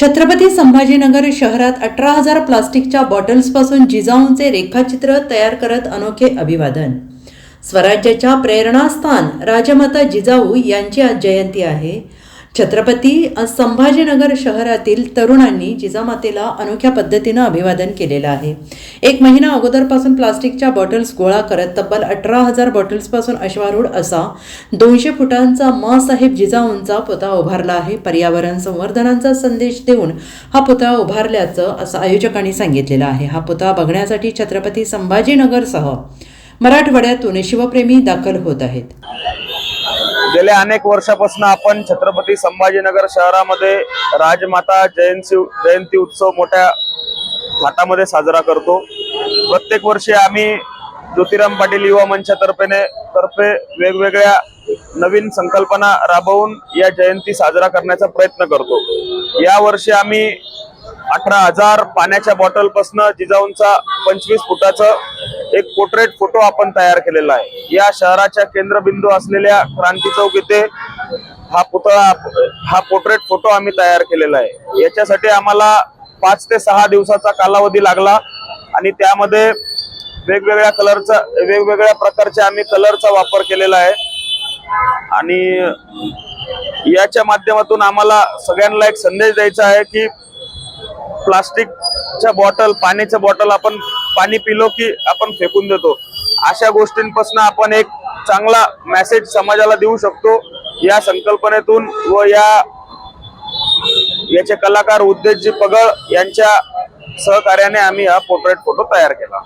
छत्रपती संभाजीनगर शहरात अठरा हजार प्लास्टिकच्या बॉटल्सपासून जिजाऊंचे रेखाचित्र तयार करत अनोखे अभिवादन. स्वराज्याच्या प्रेरणास्थान राजमाता जिजाऊ यांची आज जयंती आहे. छत्रपती संभाजीनगर शहरातील तरुणांनी जिजामातेला अनोख्या पद्धतीनं अभिवादन केलेलं आहे. एक महिना अगोदरपासून प्लास्टिकच्या बॉटल्स गोळा करत तब्बल अठरा हजार बॉटल्सपासून अश्वारूढ असा दोनशे फुटांचा मासाहेब जिजाऊंचा पुतळा उभारला आहे. पर्यावरण संवर्धनाचा संदेश देऊन हा पुतळा उभारल्याचं असं आयोजकांनी सांगितलेलं आहे. हा पुतळा बघण्यासाठी छत्रपती संभाजीनगरसह मराठवाड्यातून शिवप्रेमी दाखल होत आहेत. गेल्या अनेक वर्षापासून आपण छत्रपती संभाजीनगर शहरामध्ये राजमाता जयंती जयंती उत्सव मोठ्या थाटामध्ये साजरा करतो. प्रत्येक वर्षी आम्ही ज्योतिराम पाटील युवा मंचातर्फेने तर्फे वेगवेगळ्या नवीन संकल्पना राबवून या जयंती साजरा करण्याचा प्रयत्न करतो. या वर्षी आम्ही अठरा हजार पाण्याच्या बॉटल पासन जिजाऊंचा पंचवीस फुटाचं एक पोर्ट्रेट फोटो आपण तयार केलेला आहे. या शहराच्या केंद्रबिंदू असलेल्या क्रांती चौक इथे हा पुतळा हा पोर्ट्रेट फोटो आम्ही तयार केलेला आहे. याच्यासाठी आम्हाला पाच ते सहा दिवसाचा कालावधी लागला आणि त्यामध्ये वेगवेगळ्या कलरचा वेगवेगळ्या प्रकारचे आम्ही कलरचा वापर केलेला आहे. आणि याच्या माध्यमातून आम्हाला सगळ्यांना एक संदेश द्यायचा आहे की प्लास्टिकच्या बॉटल पाण्याच्या बॉटल आपण पाणी पिलो की आपण फेकून देतो. अशा गोष्टींपासून आपण एक चांगला मेसेज समाजाला देऊ शकतो. या संकल्पनेतून व या याचे कलाकार उद्देशजी पगळ यांच्या सहकार्याने आम्ही हा पोर्ट्रेट फोटो तयार केला.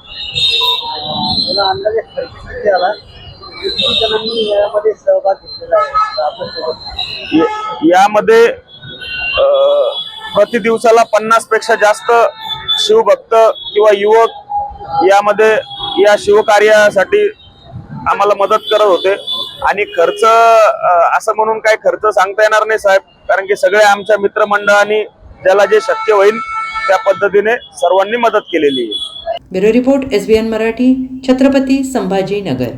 यामध्ये प्रति दिवसाला पन्नासपेक्षा जास्त शिवभक्त किंवा युवक यामध्ये या शिवकार्यासाठी आम्हाला मदत करत होते. आणि खर्च असं म्हणून काय खर्च सांगता येणार नाही साहेब. कारण की सगळे आमच्या मित्रमंडळांनी ज्याला जे शक्य होईल त्या पद्धतीने सर्वांनी मदत केलेली आहे. Bureau report S B N Marathi Chhatrapati Sambhajinagar.